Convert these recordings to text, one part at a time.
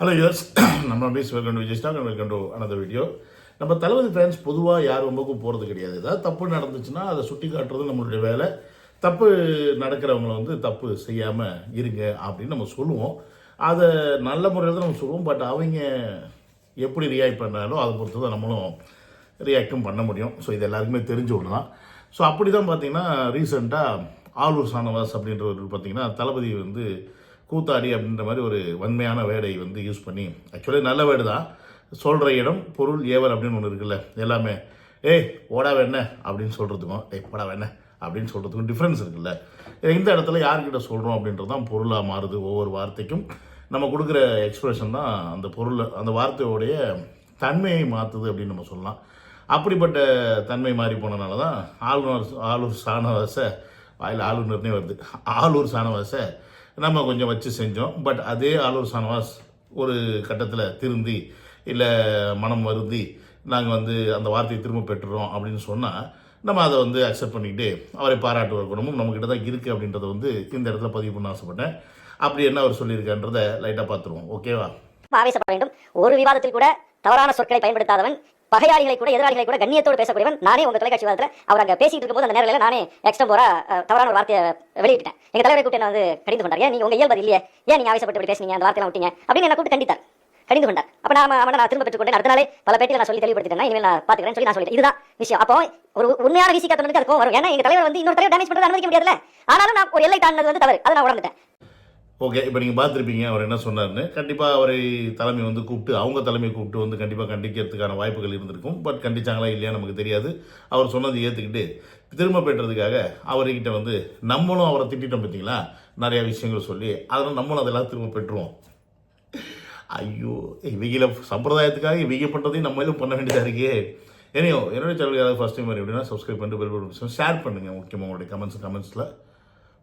Hello use நம்ம base welcome to Vijay welcome to another video நம்ம Thalapathy fans பொதுவாக யார் ரொம்பக்கும் போகிறது கிடையாது. ஏதாவது தப்பு நடந்துச்சுன்னா அதை சுட்டி காட்டுறது நம்மளுடைய வேலை. தப்பு நடக்கிறவங்கள வந்து தப்பு செய்யாமல் இருங்க அப்படின்னு நம்ம சொல்லுவோம். அதை நல்ல முறையில் தான் நம்ம சொல்லுவோம். பட் அவங்க எப்படி ரியாக்ட் பண்ணாலும் அதை பொறுத்து தான் நம்மளும் ரியாக்டும் பண்ண முடியும். ஸோ இது எல்லாருக்குமே தெரிஞ்ச ஒன்று தான். ஸோ அப்படி தான் பார்த்தீங்கன்னா ரீசெண்டாக ஆலூர் சானவாஸ் அப்படின்றவர் பார்த்தீங்கன்னா தளபதி வந்து கூத்தாடி அப்படின்ற மாதிரி ஒரு வன்மையான வேடை வந்து யூஸ் பண்ணி ஆக்சுவலி நல்ல வேடு தான். சொல்கிற இடம் பொருள் ஏவல் அப்படின்னு ஒன்று இருக்குல்ல எல்லாமே. ஏய் ஓடா வேண அப்படின்னு சொல்கிறதுக்கும் ஏய் போடா வேண அப்படின்னு சொல்கிறதுக்கும் டிஃப்ரென்ஸ் இருக்குல்ல. இந்த இடத்துல யார்கிட்ட சொல்கிறோம் அப்படின்றது தான் பொருளாக மாறுது ஒவ்வொரு வார்த்தைக்கும். நம்ம கொடுக்குற எக்ஸ்பிரஷன் தான் அந்த பொருள் அந்த வார்த்தையோடைய தன்மையை மாற்றுது அப்படின்னு நம்ம சொல்லலாம். அப்படிப்பட்ட தன்மை மாறி போனனால தான் ஆளுநர் ஆளூர் சாணவாசை வாயில் ஆளுநர்னே வருது. ஆளூர் சாணவாசை நம்ம கொஞ்சம் வச்சு செஞ்சோம். பட் அதே ஆலூர் சானவாஸ் ஒரு கட்டத்தில் திருந்தி இல்லை மனம் வருந்தி நாங்கள் வந்து அந்த வார்த்தையை திரும்ப பெற்றுறோம் அப்படின்னு சொன்னால் நம்ம அதை வந்து அக்செப்ட் பண்ணிக்கிட்டு அவரை பாராட்டுவர் குணமும் நம்மக்கிட்ட தான் இருக்குது அப்படின்றத வந்து இந்த இடத்துல பதிவு பண்ண ஆசைப்பட்டேன். அப்படி என்ன அவர் சொல்லியிருக்கான்றதை லைட்டாக பார்த்துருவோம். ஓகேவா ஆவேசப்பட வேண்டும் ஒரு விவாதத்தில் கூட தவறான சொற்களை பயன்படுத்தாதவன் பகையாளிகளை கூட எதிராளிகளை கூட கண்ணியத்தோடு பேசக்கூடியவன் நானே உங்க தொலைக்காட்சி வாதத்தில் அவர் அங்கே பேசிட்டு இருக்கும்போது அந்த நேரத்தில் நானே எக்ஸ்ட்ரா போரா தவறான ஒரு வார்த்தையை வெளியிட்டேன் எங்க தலைவரை கூப்பிட்டு என்ன வந்து கடிந்து கொண்டார். ஏன் நீங்க உங்க இயல்பது இல்லையே? ஏன் நீங்க ஆவேசப்பட்டு இப்படி பேசுனீங்க? அந்த வார்த்தையெல்லாம் விட்டீங்க? அப்படின்னு என்ன கூப்பிட்டு கண்டித்தார். கடிந்து கொண்டார். அப்ப நான் அவனை நான் திரும்ப பெற்றுக்கொண்டேன். அடுத்த நாளே பல பேட்டியில் நான் சொல்லி தெளிவுபடுத்திட்டேன் இனிமேல் நான் பாத்துக்கிறேன் சொல்லி நான் சொல்லிட்டேன். இதுதான் விஷயம். அப்போ ஒரு உண்மையான விசி அது அதுக்கும் வரும். ஏன்னா எங்க தலைவர் வந்து இன்னொரு தலைவர் டேமேஜ் பண்ணுறது அனுமதிக்க முடியாதுல்ல. ஆனாலும் நான் ஒரு எல்லை தாண்டது வந்து தவறு. அதை நான் உணர்ந்துட்டேன். ஓகே இப்போ நீங்கள் பார்த்துருப்பீங்க அவர் என்ன சொன்னார்னு கண்டிப்பாக அவரை தலைமை வந்து கூப்பிட்டு அவங்க தலைமை கூப்பிட்டு வந்து கண்டிப்பாக கண்டிக்கிறதுக்கான வாய்ப்புகள் இருந்திருக்கும். பட் கண்டிச்சாங்களா இல்லையா நமக்கு தெரியாது. அவர் சொன்னதை ஏற்றுக்கிட்டு திரும்ப பெற்றதுக்காக அவர்கிட்ட வந்து நம்மளும் அவரை திட்டிட்டோம் பார்த்தீங்களா நிறையா விஷயங்கள் சொல்லி அதனால் நம்மளும் அதெல்லாம் திரும்ப பெற்றுருவோம். ஐயோ இவங்கள சம்பிரதாயத்துக்காக இவங்க பண்ணுறதையும் நம்ம எதுவும் பண்ண வேண்டியதாக இருக்கே. ஏனையோ என்னுடைய சேனல் யாராவது ஃபஸ்ட் டைம் எப்படின்னா சப்ஸ்கிரைப் பண்ணிட்டு பெல் பட்டன் ஷேர் பண்ணுங்கள் முக்கியமாக உங்களுடைய கமெண்ட்ஸ் கமெண்ட்ஸில்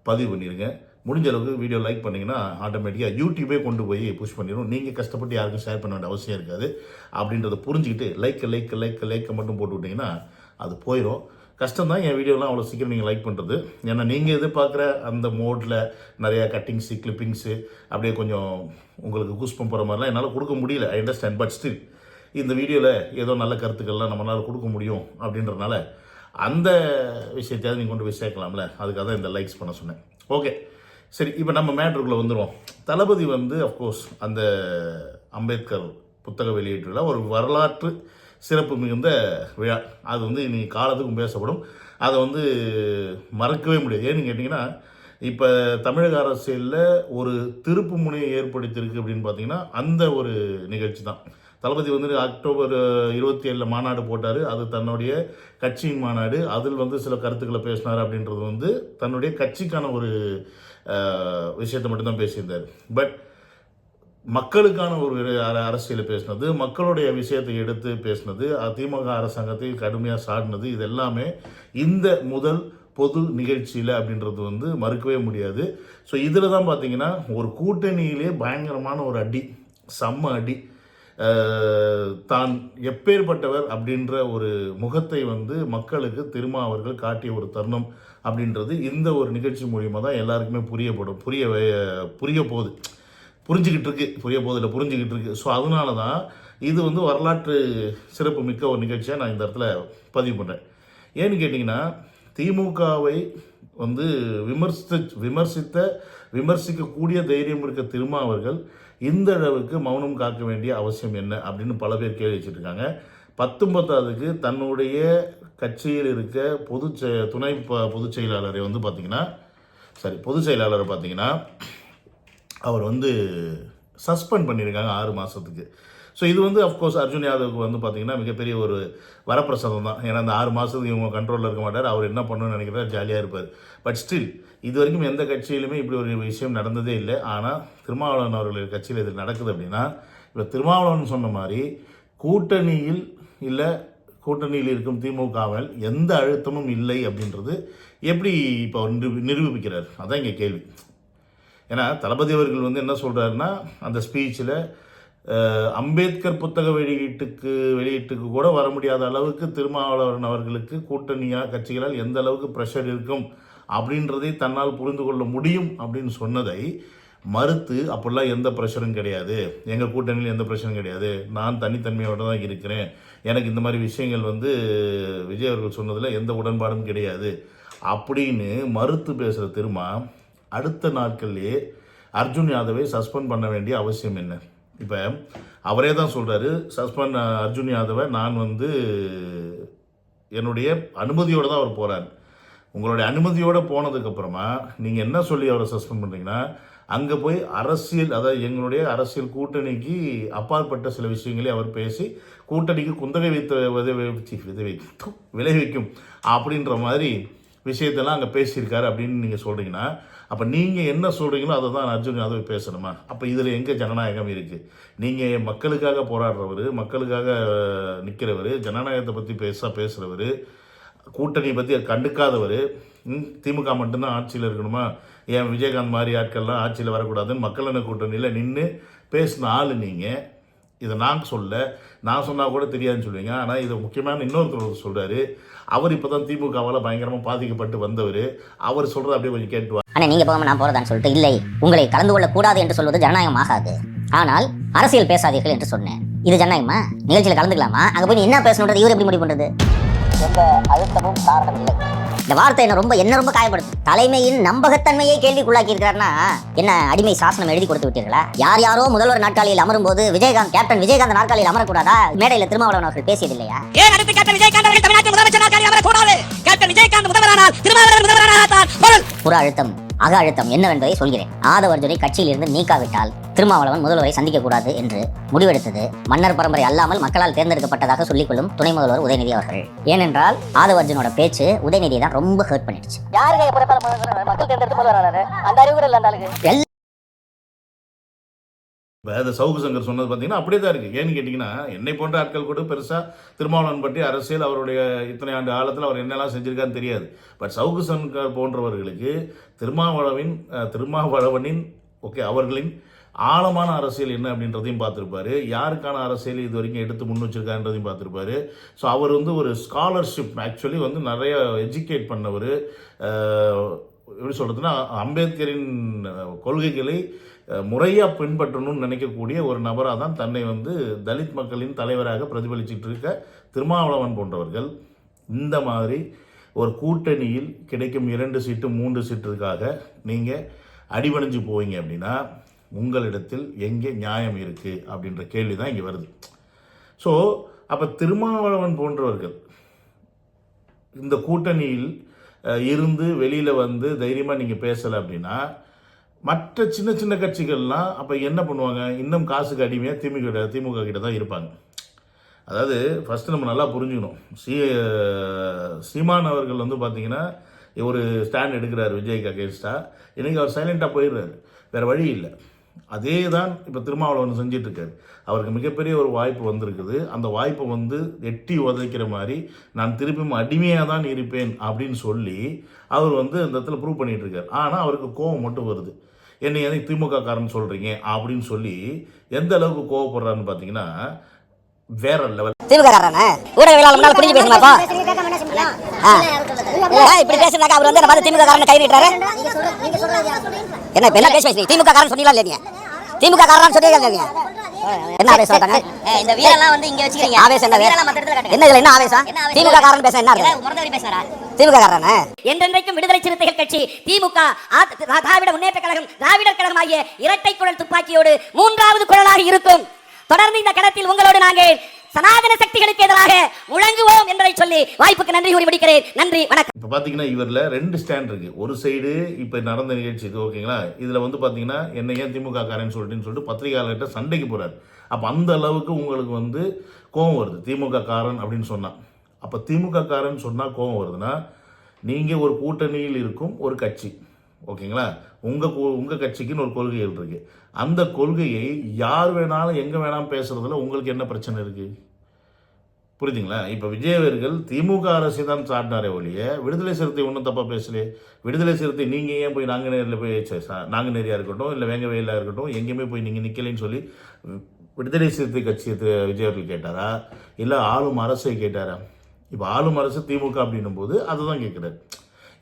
பதிவு பண்ணிடுங்க முடிஞ்ச அளவுக்கு வீடியோ லைக் பண்ணிங்கன்னா ஆட்டோமேட்டிக்காக யூடியூபே கொண்டு போய் புஷ் பண்ணிடும் நீங்கள் கஷ்டப்பட்டு யாருக்கும் ஷேர் பண்ண வேண்டிய அவசியம் இருக்காது. அப்படின்றத புரிஞ்சுக்கிட்டு லைக் லைக் லைக் லைக்கை மட்டும் போட்டு விட்டிங்கன்னா அது போயிடும் கஷ்டம் தான் என் வீடியோலாம் அவ்வளோ சீக்கிரம் நீங்கள் லைக் பண்ணுறது ஏன்னா நீங்கள் எதிர்பார்க்குற அந்த மோடில் நிறையா கட்டிங்ஸு கிளிப்பிங்ஸு அப்படியே கொஞ்சம் உங்களுக்கு கூஸ்பம் போகிற மாதிரிலாம் என்னால் கொடுக்க முடியல. ஐ அண்டர்ஸ்டாண்ட் பட் ஸ்டில் இந்த வீடியோவில் ஏதோ நல்ல கருத்துக்கள்லாம் நம்மளால் கொடுக்க முடியும் அப்படின்றனால அந்த விஷயத்தையாவது நீங்கள் கொண்டு போய் சேர்க்கலாம்ல. அதுக்காக தான் இந்த லைக்ஸ் பண்ண சொன்னேன். ஓகே சரி இப்போ நம்ம மேட்ருக்குள்ளே வந்துடுவோம் தளபதி வந்து அஃப்கோர்ஸ் அந்த அம்பேத்கர் புத்தக வெளியீட்டில் ஒரு வரலாற்று சிறப்பு மிகுந்த விழா. அது வந்து இனி காலத்துக்கும் பேசப்படும். அதை வந்து மறக்கவே முடியாது. ஏன்னு கேட்டிங்கன்னா இப்போ தமிழக அரசியலில் ஒரு திருப்பு முனையை ஏற்படுத்தியிருக்கு அப்படின்னு பார்த்தீங்கன்னா அந்த ஒரு நிகழ்ச்சி தான் தளபதி வந்து அக்டோபர் இருபத்தி ஏழில் மாநாடு போட்டார். அது தன்னுடைய கட்சியின் மாநாடு. அதில் வந்து சில கருத்துக்களை பேசினார் அப்படின்றது வந்து தன்னுடைய கட்சிக்கான ஒரு விஷயத்தை மட்டும்தான் பேசியிருந்தார். பட் மக்களுக்கான ஒரு அரசியல் அரசியலை பேசினது மக்களுடைய விஷயத்தை எடுத்து பேசினது திமுக அரசாங்கத்தை கடுமையாக சாடினது இது எல்லாமே இந்த முதல் பொது நிகழ்ச்சியில் அப்படின்றது வந்து மறுக்கவே முடியாது. ஸோ இதில் தான் பார்த்தீங்கன்னா ஒரு கூட்டணியிலே பயங்கரமான ஒரு அடி செம்ம அடி. தான் எப்பேற்பட்டவர் அப்படின்ற ஒரு முகத்தை வந்து மக்களுக்கு திரும்ப அவர்கள் காட்டிய ஒரு தருணம். அப்படின்றது இந்த ஒரு நிகழ்ச்சி மூலியமாக தான் எல்லாருக்குமே புரியப்படும். புரிய புரிய போகுது. புரிஞ்சுக்கிட்டு இருக்கு. புரிய போதில் புரிஞ்சுக்கிட்டு இருக்கு. ஸோ அதனால தான் இது வந்து வரலாற்று சிறப்பு மிக்க ஒரு நிகழ்ச்சியாக நான் இந்த இடத்துல பதிவு பண்ணுறேன் ஏன்னு கேட்டிங்கன்னா திமுகவை வந்து விமர்சித்த விமர்சித்த விமர்சிக்கக்கூடிய தைரியம் இருக்க திருமாவர்கள் இந்த அளவுக்கு மௌனம் காக்க வேண்டிய அவசியம் என்ன அப்படின்னு பல பேர் கேள்வி வச்சுட்டு இருக்காங்க பத்தொன்பதாவதுக்கு தன்னுடைய கட்சியில் இருக்க பொது செ- துணை ப- பொதுச் செயலாளரை வந்து பார்த்தீங்கன்னா சாரி பொதுச் செயலாளரை பார்த்தீங்கன்னா அவர் வந்து சஸ்பெண்ட் பண்ணியிருக்காங்க ஆறு மாதத்துக்கு ஸோ இது வந்து அஃப்கோர்ஸ் அர்ஜுன் யாதவுக்கு வந்து பார்த்தீங்கன்னா மிகப்பெரிய ஒரு வரப்பிரசாதம் தான். ஏன்னா அந்த ஆறு மாதத்துக்கு இவங்க கண்ட்ரோலில் இருக்க மாட்டார். அவர் என்ன பண்ணணும்னு நினைக்கிறார் ஜாலியாக இருப்பார். பட் ஸ்டில் இது வரைக்கும் எந்த கட்சியிலுமே இப்படி ஒரு விஷயம் நடந்ததே இல்லை. ஆனால் திருமாவளவன் அவர்களுடைய கட்சியில் இது நடக்குது அப்படின்னா இப்போ திருமாவளவன் சொன்ன மாதிரி கூட்டணியில் இல்லை கூட்டணியில் இருக்கும் திமுகவில் எந்த அழுத்தமும் இல்லை அப்படின்றது எப்படி இப்போ அவர் நிரூபிக்கிறார்? அதான் இங்கே கேள்வி. ஏன்னா தளபதி அவர்கள் வந்து என்ன சொல்கிறாருன்னா அந்த ஸ்பீச்சில் அம்பேத்கர் புத்தக வெளியீட்டுக்கு வெளியீட்டுக்கு கூட வர முடியாத அளவுக்கு திருமாவளவன் அவர்களுக்கு கூட்டணியாக கட்சிகளால் எந்த அளவுக்கு ப்ரெஷர் இருக்கும் அப்படின்றதை தன்னால் புரிந்து கொள்ள முடியும் அப்படின்னு சொன்னதை மறுத்து அப்படிலாம் எந்த ப்ரெஷரும் கிடையாது. எங்கள் கூட்டணியில் எந்த ப்ரெஷரும் கிடையாது. நான் தனித்தன்மையோடு தான் இருக்கிறேன். எனக்கு இந்த மாதிரி விஷயங்கள் வந்து விஜய் அவர்கள் சொன்னதில் எந்த உடன்பாடும் கிடையாது. அப்படின்னு மறுத்து பேசுகிற திருமா அடுத்த நாட்கள்லேயே அர்ஜுன் யாதவை சஸ்பெண்ட் பண்ண வேண்டிய அவசியம் என்ன? இப்போ அவரே தான் சொல்கிறாரு சஸ்பெண்ட் அர்ஜுன் யாதவை நான் வந்து என்னுடைய அனுமதியோடு தான் அவர் போகிறார் உங்களுடைய அனுமதியோடு போனதுக்கப்புறமா நீங்கள் என்ன சொல்லி அவரை சஸ்பெண்ட் பண்ணுறீங்கன்னா அங்கே போய் அரசியல் அதாவது எங்களுடைய அரசியல் கூட்டணிக்கு அப்பாற்பட்ட சில விஷயங்களை அவர் பேசி கூட்டணிக்கு குந்தகை வைத்த விதை விளைவிக்கும் அப்படின்ற மாதிரி விஷயத்தெல்லாம் அங்கே பேசியிருக்காரு அப்படின்னு நீங்கள் சொல்கிறீங்கன்னா அப்போ நீங்கள் என்ன சொல்கிறீங்களோ அதை தான் அர்ஜுன் யாதவ் பேசணுமா? அப்போ இதில் எங்கே ஜனநாயகம் இருக்குது நீங்கள் மக்களுக்காக போராடுறவர் மக்களுக்காக நிற்கிறவர் ஜனநாயகத்தை பற்றி பேச பேசுகிறவர் கூட்டணியை பற்றி கண்டுக்காதவர் திமுக மட்டும்தான் ஆட்சியில் இருக்கணுமா? ஏன் விஜயகாந்த் மாதிரி ஆட்கள்லாம் ஆட்சியில் வரக்கூடாதுன்னு மக்கள் கூட்டணியில் நின்று பேசின ஆள் நீங்கள் இதை நான் சொல்ல நான் சொன்னால் கூட தெரியாதுன்னு சொல்லுவீங்க. ஆனால் இதை முக்கியமான இன்னொருத்தர் சொல்கிறாரு அவர் இப்போ தான் திமுகவால் பயங்கரமாக பாதிக்கப்பட்டு வந்தவர். அவர் சொல்கிறத அப்படியே கொஞ்சம் கேட்டு வா. அண்ணே நீங்க போகாம நான் போறதான்னு சொல்லிட்டு இல்லை உங்களை கலந்து கொள்ள கூடாது என்று சொல்வது ஜனநாயகம் ஆகாது. ஆனால் அரசியல் பேசாதீர்கள் என்று சொன்னேன். இது ஜனநாயகமா? நிகழ்ச்சியில் கலந்துக்கலாமா? அங்க போய் நீ என்ன பேசணுன்றது இவர் எப்படி முடிவு பண்றது? எந்த அழுத்தமும் காரணம் இல்லை. இந்த வார்த்தை என்ன ரொம்ப என்ன ரொம்ப காயப்படுத்து தலைமையின் நம்பகத்தன்மையை கேள்விக்குள்ளாக்கி இருக்கிறார்னா என்ன அடிமை சாசனம் எழுதி கொடுத்து விட்டீர்களா? யார் யாரோ முதல்வர் நாட்காலியில் அமரும் போது விஜயகாந்த் கேப்டன் விஜயகாந்த் நாட்காலியில் அமரக்கூடாதா? மேடையில் திருமாவளவன் அவர்கள் பேசியது இல்லையா ஏன் அடுத்து கேப்டன் விஜயகாந்த் அவர்கள் தமிழ்நாட்டின் முதலமைச்சர் நாட்காலியில் அமரக்கூடாது? கேப்டன் விஜயகாந்த் முதல்வரானால் திருமாவளவன் முதல்வர் புற அழுத்தம் அக அழுத்தம் என்னவென்பதை சொல்கிறேன். ஆதவர்ஜுனை கட்சியிலிருந்து நீக்காவிட்டால் திருமாவளவன் முதல்வரை சந்திக்க கூடாது என்று முடிவெடுத்தது மன்னர் பரம்பரை அல்லாமல் மக்களால் தேர்ந்தெடுக்கப்பட்டதாக சொல்லிக்கொள்ளும் துணை முதல்வர் உதயநிதி அவர்கள். ஏனென்றால் ஆதவர்ஜுனோட பேச்சு உதயநிதியை தான் ரொம்ப ஹர்ட் பண்ணிடுச்சு. இப்போ இந்த சவுக்கு சங்கர் சொன்னது பார்த்தீங்கன்னா அப்படியே தான் இருக்குது ஏன்னு கேட்டிங்கன்னா என்னை போன்ற ஆட்கள் கூட பெருசாக திருமாவளவன் பற்றி அரசியல் அவருடைய இத்தனை ஆண்டு காலத்தில் அவர் என்னெல்லாம் செஞ்சுருக்கான்னு தெரியாது. பட் சவுக்கு சங்கர் போன்றவர்களுக்கு திருமாவளவின் திருமாவளவனின் ஓகே அவர்களின் ஆழமான அரசியல் என்ன அப்படின்றதையும் பார்த்துருப்பாரு. யாருக்கான அரசியல் இது வரைக்கும் எடுத்து முன் வச்சிருக்கான்றதையும் பார்த்துருப்பாரு. ஸோ அவர் வந்து ஒரு ஸ்காலர்ஷிப் ஆக்சுவலி வந்து நிறைய எஜுகேட் பண்ணவர். எப்படி சொல்கிறதுனா அம்பேத்கரின் கொள்கைகளை முறையாக பின்பற்றணும்னு நினைக்கக்கூடிய ஒரு நபராக தான் தன்னை வந்து தலித் மக்களின் தலைவராக பிரதிபலிச்சிட்டு இருக்க திருமாவளவன் போன்றவர்கள். இந்த மாதிரி ஒரு கூட்டணியில் கிடைக்கும் இரண்டு சீட்டு மூன்று சீட்டுக்காக நீங்கள் அடிபணிஞ்சு போவீங்க அப்படின்னா உங்களிடத்தில் எங்கே நியாயம் இருக்குது அப்படின்ற கேள்வி தான் இங்கே வருது. ஸோ அப்போ திருமாவளவன் போன்றவர்கள் இந்த கூட்டணியில் இருந்து வெளியில் வந்து தைரியமாக நீங்கள் பேசலை அப்படின்னா மற்ற சின்ன சின்ன கட்சிகள்லாம் அப்போ என்ன பண்ணுவாங்க? இன்னும் காசுக்கு அடிமையாக திமுக திமுக கிட்ட தான் இருப்பாங்க. அதாவது ஃபஸ்ட்டு நம்ம நல்லா புரிஞ்சுக்கணும். சீ சீமான் அவர்கள் வந்து பார்த்தீங்கன்னா ஒரு ஸ்டாண்ட் எடுக்கிறார் விஜய்க்கு அகேன்ஸ்டாக இன்றைக்கி அவர் சைலண்ட்டாக போயிடுறாரு. வேறு வழி இல்லை. அதே தான் இப்போ திருமாவளவன் செஞ்சிட்ருக்காரு அவருக்கு மிகப்பெரிய ஒரு வாய்ப்பு வந்திருக்குது. அந்த வாய்ப்பை வந்து எட்டி உதைக்கிற மாதிரி நான் திருப்பியும் அடிமையாக தான் இருப்பேன் அப்படின்னு சொல்லி அவர் வந்து இந்த இடத்துல ப்ரூவ் பண்ணிகிட்ருக்கார் ஆனால் அவருக்கு கோவம் மட்டும் வருது. என்னை எதுக்கு திமுக காரன் சொல்கிறீங்க அப்படின்னு சொல்லி எந்த அளவுக்கு கோவப்படுறாருன்னு பார்த்தீங்கன்னா வேற லெவல் திமுக காரனே? ஊடகவியலாளர் புரிஞ்சு பேசணுமாப்பா இப்படி பேசுனாக்கா அவர் வந்து என்ன பார்த்து திமுக காரன் கை நீட்டுறாரு? என்ன என்ன பேச பேசுறீங்க திமுக காரன் சொன்னீங்களா இல்லையா திமுக காரன் சொன்னீங்களா இல்லையா என்ன ஆவேசம். வந்தாங்க இந்த வீரெல்லாம் வந்து இங்க வச்சுக்கிறீங்க. ஆவேசம் என்ன வீரெல்லாம் மத்த இடத்துல காட்டுங்க. என்ன இதுல என்ன ஆவேசம்? என்ன ஆவேசம்? திமுக காரன் பேச என்ன அர்த்தம்? முறந்தவரி பேசுறாரா திமுக காரனே? என்றென்றைக்கும் விடுதலை சிறுத்தைகள் கட்சி திமுக திராவிட முன்னேற்ற கழகம் திராவிடர் கழகம் ஆகிய இரட்டை குழல் துப்பாக்கியோடு மூன்றாவது குழலாக இருக்கும். தொடர்ந்து இந்த களத்தில் உங்களோடு நாங்கள் சனாதன சக்திகளுக்கு எதிராக முழங்குவோம் என்பதை சொல்லி வாய்ப்புக்கு நன்றி கூறி முடிக்கிறேன். நன்றி வணக்கம். இப்போ பார்த்தீங்கன்னா இவரில் ரெண்டு ஸ்டாண்ட் இருக்கு. ஒரு சைடு இப்போ நடந்த நிகழ்ச்சி இது ஓகேங்களா? இதில் வந்து பார்த்தீங்கன்னா என்ன ஏன் திமுக காரன்னு சொல்லிட்டுன்னு சொல்லிட்டு பத்திரிகையாளர்கிட்ட சண்டைக்கு போறாரு. அப்போ அந்த அளவுக்கு உங்களுக்கு வந்து கோபம் வருது. திமுக காரன் அப்படின்னு சொன்னால் அப்போ திமுக காரன் சொன்னால் கோபம் வருதுன்னா நீங்கள் ஒரு கூட்டணியில் இருக்கும் ஒரு கட்சி. ஓகேங்களா? உங்கள் உங்கள் கட்சிக்குன்னு ஒரு கொள்கைகள் இருக்குது அந்த கொள்கையை யார் வேணாலும் எங்கே வேணாலும் பேசுகிறதுல உங்களுக்கு என்ன பிரச்சனை இருக்குது புரியுதுங்களா இப்போ விஜயவர்கள் திமுக அரசு தான் சாட்டினாரே ஒழிய விடுதலை சிறுத்தை ஒன்றும் தப்பாக பேசலையே விடுதலை சிறுத்தை நீங்கள் ஏன் போய் நாங்குநேரில் போய் ச- நாங்குநேரியாக இருக்கட்டும் இல்லை வேங்கவேலாக இருக்கட்டும் எங்கேயுமே போய் நீங்கள் நிற்கலைன்னு சொல்லி விடுதலை சிறுத்தை கட்சியை விஜயவர்கள் கேட்டாரா? இல்லை ஆளும் அரசை கேட்டாரா? இப்போ ஆளும் அரசு திமுக அப்படின்னும் போது அதை தான் கேட்குறாரு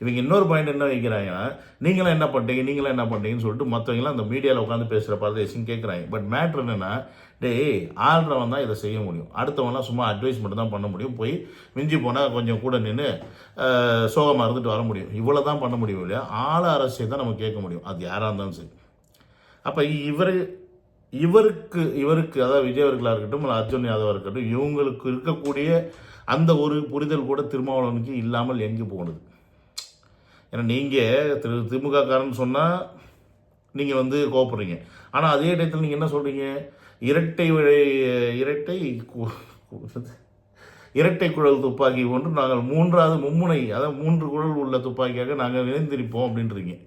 இவங்க இன்னொரு பாயிண்ட் என்ன வைக்கிறாங்கன்னா நீங்களாம் என்ன பண்ணுறீங்க நீங்களாம் என்ன பண்ணுறீங்கன்னு சொல்லிட்டு மற்றவங்களாம் அந்த மீடியாவில் உட்காந்து பேசுகிற பரதேசின்னு கேட்குறாங்க பட் மேட்ரு என்னென்னா டேய் ஆள்றவன் தான் இதை செய்ய முடியும். அடுத்தவன்லாம் சும்மா அட்வைஸ் மட்டும் தான் பண்ண முடியும். போய் மிஞ்சி போனால் கொஞ்சம் கூட நின்று சோகமாக இருந்துட்டு வர முடியும். இவ்வளோ தான் பண்ண முடியும் இல்லையா? ஆள அரசியை தான் நம்ம கேட்க முடியும். அது யாராக இருந்தாலும் சரி. அப்போ இவர் இவருக்கு இவருக்கு அதாவது விஜய் அவர்களாக இருக்கட்டும் இல்லை அர்ஜுன் யாதவாக இருக்கட்டும் இவங்களுக்கு இருக்கக்கூடிய அந்த ஒரு புரிதல் கூட திருமாவளவனுக்கு இல்லாமல் எங்கே போனது? ஏன்னா நீங்கள் திரு திமுக காரன் சொன்னால் நீங்கள் வந்து கோவப்படுறீங்க. ஆனால் அதே டயத்தில் நீங்கள் என்ன சொல்கிறீங்க இரட்டை வழி- இரட்டை இரட்டை குழல் துப்பாக்கி ஒன்று நாங்கள் மூன்றாவது மும்முனை அதாவது மூன்று குழல் உள்ள துப்பாக்கியாக நாங்கள் இணைந்திருப்போம் அப்படின்றீங்க.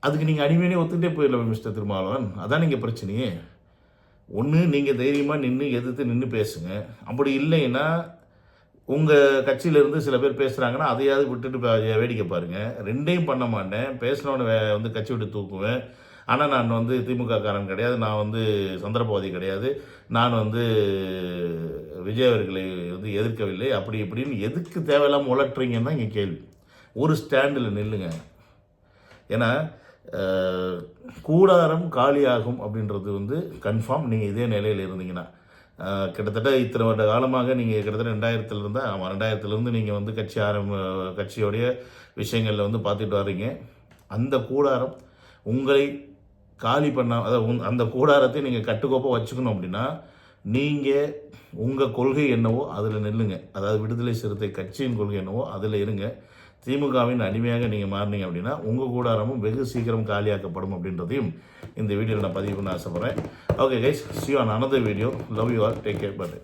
அதுக்கு நீங்கள் அடிமையினே ஒத்துக்கிட்டே போயிடலாம் மிஸ்டர் திருமாவளவன். அதான் நீங்கள் பிரச்சனையே. ஒன்று நீங்கள் தைரியமாக நின்று எதிர்த்து நின்று பேசுங்க. அப்படி இல்லைன்னா உங்கள் கட்சியிலேருந்து சில பேர் பேசுகிறாங்கன்னா அதையாவது விட்டுட்டு வேடிக்கை பாருங்கள் ரெண்டையும் பண்ண மாட்டேன். பேசினவனு வே வந்து கட்சி விட்டு தூக்குவேன். ஆனால் நான் வந்து திமுக காரன் கிடையாது. நான் வந்து சந்திரபாதி கிடையாது. நான் வந்து விஜய் அவர்களை வந்து எதிர்க்கவில்லை. அப்படி இப்படின்னு எதுக்கு தேவையில்லாமல் உழட்டுறீங்கன்னு தான் இங்கே கேள்வி. ஒரு ஸ்டாண்டில் நில்லுங்க. ஏன்னா கூடாரம் காலியாகும் அப்படின்றது வந்து கன்ஃபார்ம் நீங்கள் இதே நிலையில் இருந்தீங்கன்னா கிட்டத்தட்ட இத்தனை வருட காலமாக நீங்கள் கிட்டத்தட்ட ரெண்டாயிரத்துலேருந்து ஆமாம் ரெண்டாயிரத்துலேருந்து நீங்கள் வந்து கட்சி ஆரம்ப கட்சியோடைய விஷயங்களில் வந்து பார்த்துட்டு வர்றீங்க. அந்த கூடாரம் உங்களை காலி பண்ண அதாவது அந்த கூடாரத்தை நீங்கள் கட்டுக்கோப்பாக வச்சுக்கணும் அப்படின்னா நீங்கள் உங்கள் கொள்கை என்னவோ அதில் நில்லுங்க. அதாவது விடுதலை சிறுத்தை கட்சியின் கொள்கை என்னவோ அதில் இருங்க. திமுகவின் அடிமையாக நீங்கள் மாறினீங்க அப்படின்னா உங்கள் கூடாரமும் வெகு சீக்கிரம் காலியாக்கப்படும் அப்படின்றதையும் இந்த வீடியோவில் நான் பதிவு பண்ண ஆசைப்பட்றேன். Okay guys see on another video love you all take care but